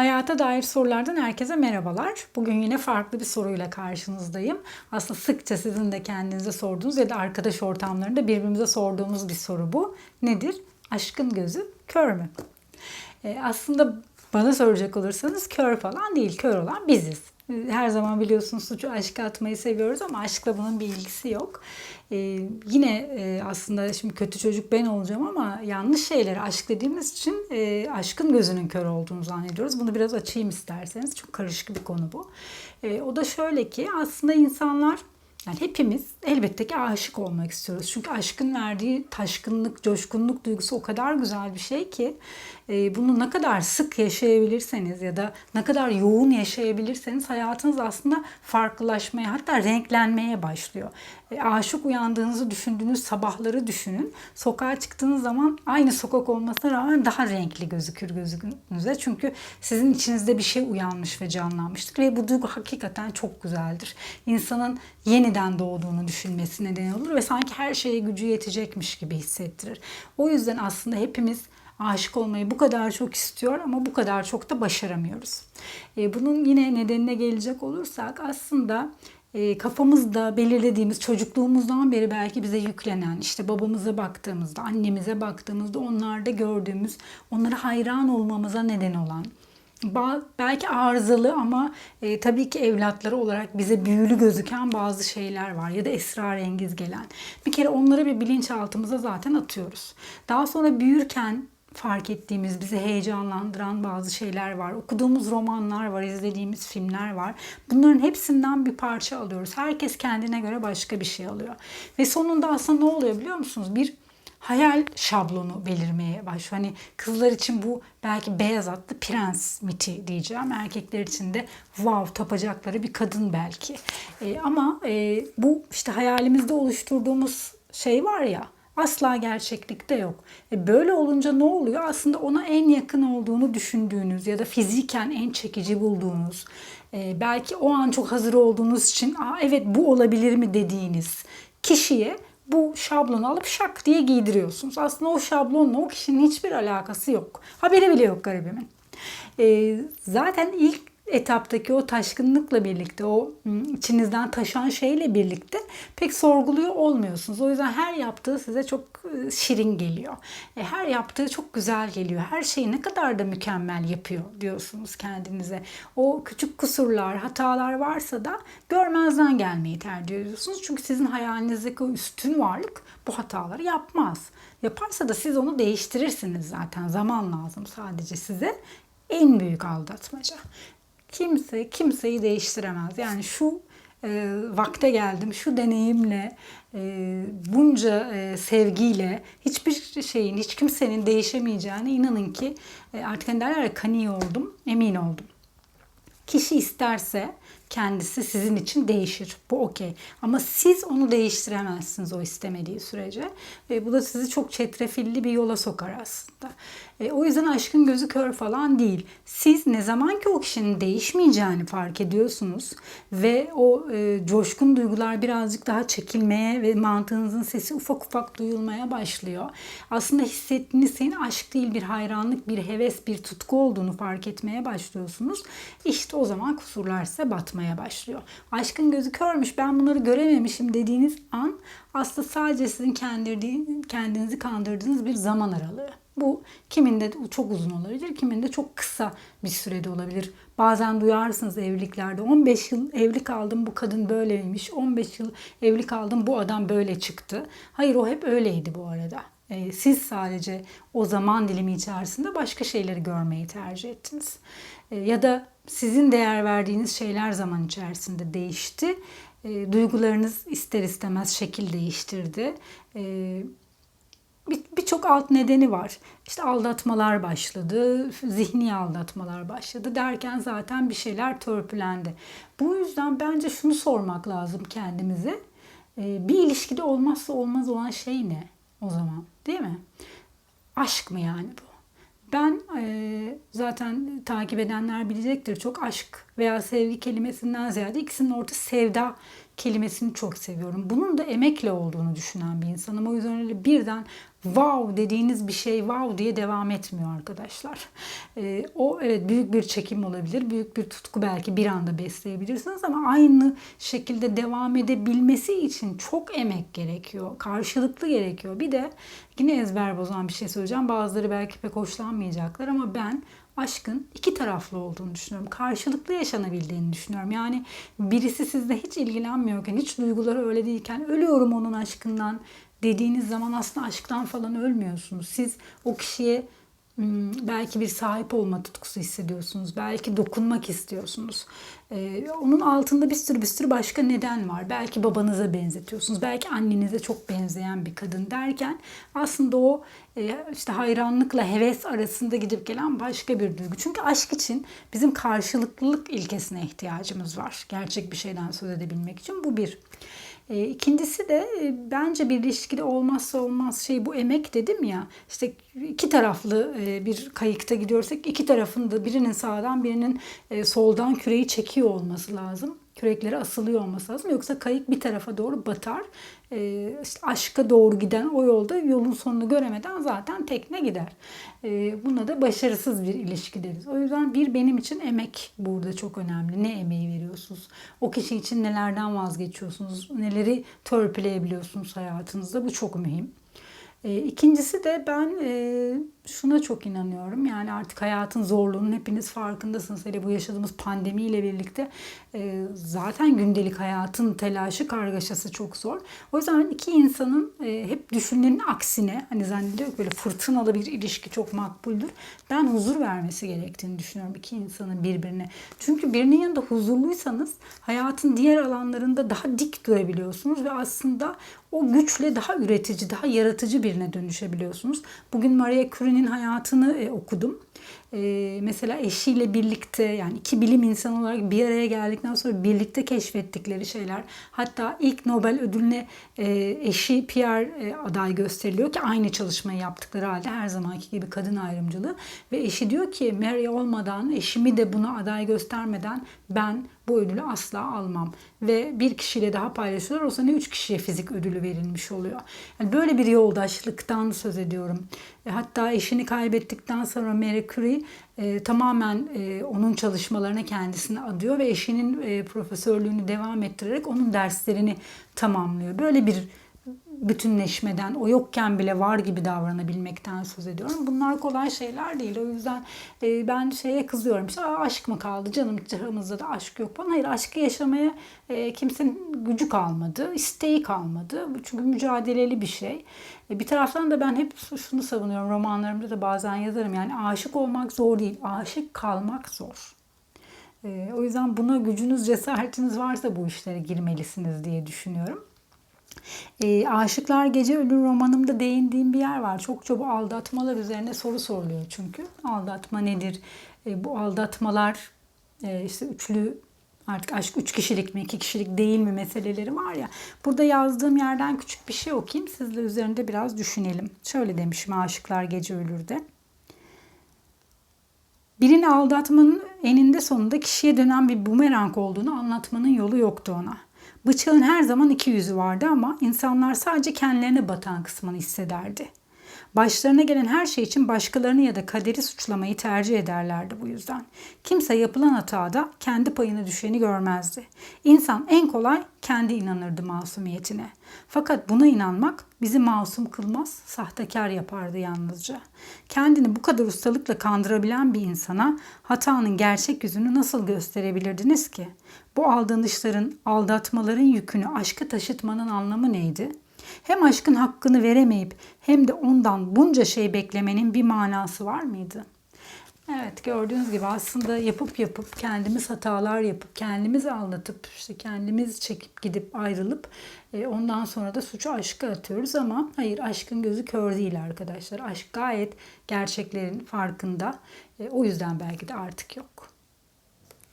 Hayata dair sorulardan herkese merhabalar. Bugün yine farklı bir soruyla karşınızdayım. Aslında sıkça sizin de kendinize sorduğunuz ya da arkadaş ortamlarında birbirimize sorduğumuz bir soru bu. Nedir? Aşkın gözü kör mü? E, aslında bana soracak olursanız kör falan değil. Kör olan biziz. Her zaman biliyorsunuz suçu aşka atmayı seviyoruz ama aşkla bunun bir ilgisi yok. Ee, yine e, aslında şimdi kötü çocuk ben olacağım ama yanlış şeyleri aşk dediğimiz için e, aşkın gözünün kör olduğunu zannediyoruz. Bunu biraz açayım isterseniz. Çok karışık bir konu bu. E, o da şöyle ki aslında insanlar yani hepimiz elbette ki aşık olmak istiyoruz. Çünkü aşkın verdiği taşkınlık, coşkunluk duygusu o kadar güzel bir şey ki e, bunu ne kadar sık yaşayabilirseniz ya da ne kadar yoğun yaşayabilirseniz hayatınız aslında farklılaşmaya hatta renklenmeye başlıyor. E, aşık uyandığınızı düşündüğünüz sabahları düşünün. Sokağa çıktığınız zaman aynı sokak olmasına rağmen daha renkli gözükür gözünüze. Çünkü sizin içinizde bir şey uyanmış ve canlanmıştır ve bu duygu hakikaten çok güzeldir. İnsanın yeniden doğduğunu düşünmesi neden olur ve sanki her şeye gücü yetecekmiş gibi hissettirir. O yüzden aslında hepimiz aşık olmayı bu kadar çok istiyor ama bu kadar çok da başaramıyoruz. E, bunun yine nedenine gelecek olursak aslında e, kafamızda belirlediğimiz çocukluğumuzdan beri belki bize yüklenen işte babamıza baktığımızda, annemize baktığımızda onlarda gördüğümüz, onlara hayran olmamıza neden olan belki arızalı ama e, tabii ki evlatları olarak bize büyülü gözüken bazı şeyler var ya da esrarengiz gelen. Bir kere onları bir bilinçaltımıza zaten atıyoruz. Daha sonra büyürken fark ettiğimiz, bizi heyecanlandıran bazı şeyler var. Okuduğumuz romanlar var, izlediğimiz filmler var. Bunların hepsinden bir parça alıyoruz. Herkes kendine göre başka bir şey alıyor. Ve sonunda aslında ne oluyor biliyor musunuz? Bir hayal şablonu belirmeye başlıyor. Hani kızlar için bu belki beyaz atlı prens miti diyeceğim. Erkekler için de wow tapacakları bir kadın belki. E, ama e, bu işte hayalimizde oluşturduğumuz şey var ya asla gerçeklikte yok. E böyle olunca ne oluyor? Aslında ona en yakın olduğunu düşündüğünüz ya da fiziken en çekici bulduğunuz, e, belki o an çok hazır olduğunuz için Aa, evet bu olabilir mi dediğiniz kişiye bu şablonu alıp şak diye giydiriyorsunuz. Aslında o şablonla o kişinin hiçbir alakası yok. Haberi bile yok garibimin. E, zaten ilk etaptaki o taşkınlıkla birlikte, o içinizden taşan şeyle birlikte pek sorguluyor olmuyorsunuz. O yüzden her yaptığı size çok şirin geliyor. E, her yaptığı çok güzel geliyor. Her şeyi ne kadar da mükemmel yapıyor diyorsunuz kendinize. O küçük kusurlar, hatalar varsa da görmezden gelmeyi tercih ediyorsunuz. Çünkü sizin hayalinizdeki o üstün varlık bu hataları yapmaz. Yaparsa da siz onu değiştirirsiniz zaten. Zaman lazım sadece size. En büyük aldatmaca kimse kimseyi değiştiremez. Yani şu e, vakte geldim, şu deneyimle, e, bunca e, sevgiyle hiçbir şeyin, hiç kimsenin değişemeyeceğine inanın ki e, artık hani derler ya kani oldum, emin oldum. Kişi isterse kendisi sizin için değişir. Bu okey. Ama siz onu değiştiremezsiniz o istemediği sürece. Ve bu da sizi çok çetrefilli bir yola sokar aslında. E, o yüzden aşkın gözü kör falan değil. Siz ne zaman ki o kişinin değişmeyeceğini fark ediyorsunuz ve o e, coşkun duygular birazcık daha çekilmeye ve mantığınızın sesi ufak ufak duyulmaya başlıyor. Aslında hissettiğiniz senin aşk değil bir hayranlık, bir heves, bir tutku olduğunu fark etmeye başlıyorsunuz. İşte o zaman kusurlar size batmaya başlıyor. Aşkın gözü körmüş ben bunları görememişim dediğiniz an aslında sadece sizin kendinizi kandırdığınız bir zaman aralığı. Bu kiminde çok uzun olabilir, kiminde çok kısa bir sürede olabilir. Bazen duyarsınız evliliklerde 15 yıl evli kaldım bu kadın böyleymiş, 15 yıl evli kaldım bu adam böyle çıktı. Hayır o hep öyleydi bu arada. Ee, siz sadece o zaman dilimi içerisinde başka şeyleri görmeyi tercih ettiniz. Ee, ya da sizin değer verdiğiniz şeyler zaman içerisinde değişti. Ee, duygularınız ister istemez şekil değiştirdi birçok alt nedeni var. İşte aldatmalar başladı, zihni aldatmalar başladı derken zaten bir şeyler törpülendi. Bu yüzden bence şunu sormak lazım kendimize. Bir ilişkide olmazsa olmaz olan şey ne o zaman değil mi? Aşk mı yani bu? Ben e, zaten takip edenler bilecektir çok aşk veya sevgi kelimesinden ziyade ikisinin orta sevda kelimesini çok seviyorum. Bunun da emekle olduğunu düşünen bir insanım. O yüzden öyle birden wow dediğiniz bir şey wow diye devam etmiyor arkadaşlar. Ee, o evet büyük bir çekim olabilir. Büyük bir tutku belki bir anda besleyebilirsiniz ama aynı şekilde devam edebilmesi için çok emek gerekiyor. Karşılıklı gerekiyor. Bir de yine ezber bozan bir şey söyleyeceğim. Bazıları belki pek hoşlanmayacaklar ama ben aşkın iki taraflı olduğunu düşünüyorum. Karşılıklı yaşanabildiğini düşünüyorum. Yani birisi sizle hiç ilgilenmiyorken, hiç duyguları öyle değilken ölüyorum onun aşkından dediğiniz zaman aslında aşktan falan ölmüyorsunuz. Siz o kişiye hmm, belki bir sahip olma tutkusu hissediyorsunuz. Belki dokunmak istiyorsunuz. Ee, onun altında bir sürü bir sürü başka neden var. Belki babanıza benzetiyorsunuz. Belki annenize çok benzeyen bir kadın derken aslında o e, işte hayranlıkla heves arasında gidip gelen başka bir duygu. Çünkü aşk için bizim karşılıklılık ilkesine ihtiyacımız var. Gerçek bir şeyden söz edebilmek için. Bu bir. E, ikincisi de e, bence bir ilişkide olmazsa olmaz şey bu emek dedim ya. İşte iki taraflı e, bir kayıkta gidiyorsak iki tarafın da birinin sağdan birinin e, soldan küreği çekiyor olması lazım kürekleri asılıyor olması lazım. Yoksa kayık bir tarafa doğru batar. E, işte aşka doğru giden o yolda yolun sonunu göremeden zaten tekne gider. E, buna da başarısız bir ilişki deriz. O yüzden bir benim için emek burada çok önemli. Ne emeği veriyorsunuz? O kişi için nelerden vazgeçiyorsunuz? Neleri törpüleyebiliyorsunuz hayatınızda? Bu çok mühim. E, ikincisi de ben e, şuna çok inanıyorum. Yani artık hayatın zorluğunun hepiniz farkındasınız. Hele bu yaşadığımız pandemiyle birlikte e, zaten gündelik hayatın telaşı, kargaşası çok zor. O yüzden iki insanın e, hep düşünülenin aksine hani zannediyor ki böyle fırtınalı bir ilişki çok makbuldür. Ben huzur vermesi gerektiğini düşünüyorum iki insanın birbirine. Çünkü birinin yanında huzurluysanız hayatın diğer alanlarında daha dik durabiliyorsunuz ve aslında o güçle daha üretici, daha yaratıcı birine dönüşebiliyorsunuz. Bugün Maria Curie'nin hayatını e, okudum. E, mesela eşiyle birlikte yani iki bilim insanı olarak bir araya geldikten sonra birlikte keşfettikleri şeyler. Hatta ilk Nobel ödülüne e, eşi Pierre e, aday gösteriliyor ki aynı çalışmayı yaptıkları halde her zamanki gibi kadın ayrımcılığı. Ve eşi diyor ki Mary olmadan eşimi de buna aday göstermeden ben bu ödülü asla almam. Ve bir kişiyle daha paylaşıyorlar. O sene üç kişiye fizik ödülü verilmiş oluyor. Yani böyle bir yoldaşlıktan söz ediyorum. E, hatta eşini kaybettikten sonra Marie Curie e, tamamen e, onun çalışmalarına kendisini adıyor ve eşinin e, profesörlüğünü devam ettirerek onun derslerini tamamlıyor. Böyle bir bütünleşmeden, o yokken bile var gibi davranabilmekten söz ediyorum. Bunlar kolay şeyler değil. O yüzden e, ben şeye kızıyorum. İşte aşk mı kaldı canım çağımızda da aşk yok falan. Hayır aşkı yaşamaya e, kimsenin gücü kalmadı, isteği kalmadı. Çünkü mücadeleli bir şey. E, bir taraftan da ben hep şunu savunuyorum. Romanlarımda da bazen yazarım. Yani aşık olmak zor değil. Aşık kalmak zor. O yüzden buna gücünüz, cesaretiniz varsa bu işlere girmelisiniz diye düşünüyorum. E, Aşıklar Gece Ölür romanımda değindiğim bir yer var. Çokça bu aldatmalar üzerine soru soruluyor çünkü. Aldatma nedir? E, bu aldatmalar e, işte üçlü artık aşk üç kişilik mi iki kişilik değil mi meseleleri var ya. Burada yazdığım yerden küçük bir şey okuyayım. Sizle üzerinde biraz düşünelim. Şöyle demişim Aşıklar Gece Ölür'de. Birini aldatmanın eninde sonunda kişiye dönen bir bumerang olduğunu anlatmanın yolu yoktu ona. Bıçağın her zaman iki yüzü vardı ama insanlar sadece kendilerine batan kısmını hissederdi. Başlarına gelen her şey için başkalarını ya da kaderi suçlamayı tercih ederlerdi bu yüzden. Kimse yapılan hatada kendi payını düşeni görmezdi. İnsan en kolay kendi inanırdı masumiyetine. Fakat buna inanmak bizi masum kılmaz, sahtekar yapardı yalnızca. Kendini bu kadar ustalıkla kandırabilen bir insana hatanın gerçek yüzünü nasıl gösterebilirdiniz ki? Bu aldanışların, aldatmaların yükünü aşka taşıtmanın anlamı neydi?'' Hem aşkın hakkını veremeyip hem de ondan bunca şey beklemenin bir manası var mıydı? Evet gördüğünüz gibi aslında yapıp yapıp kendimiz hatalar yapıp kendimiz aldatıp işte kendimiz çekip gidip ayrılıp e, ondan sonra da suçu aşka atıyoruz ama hayır aşkın gözü kör değil arkadaşlar. Aşk gayet gerçeklerin farkında. E, o yüzden belki de artık yok.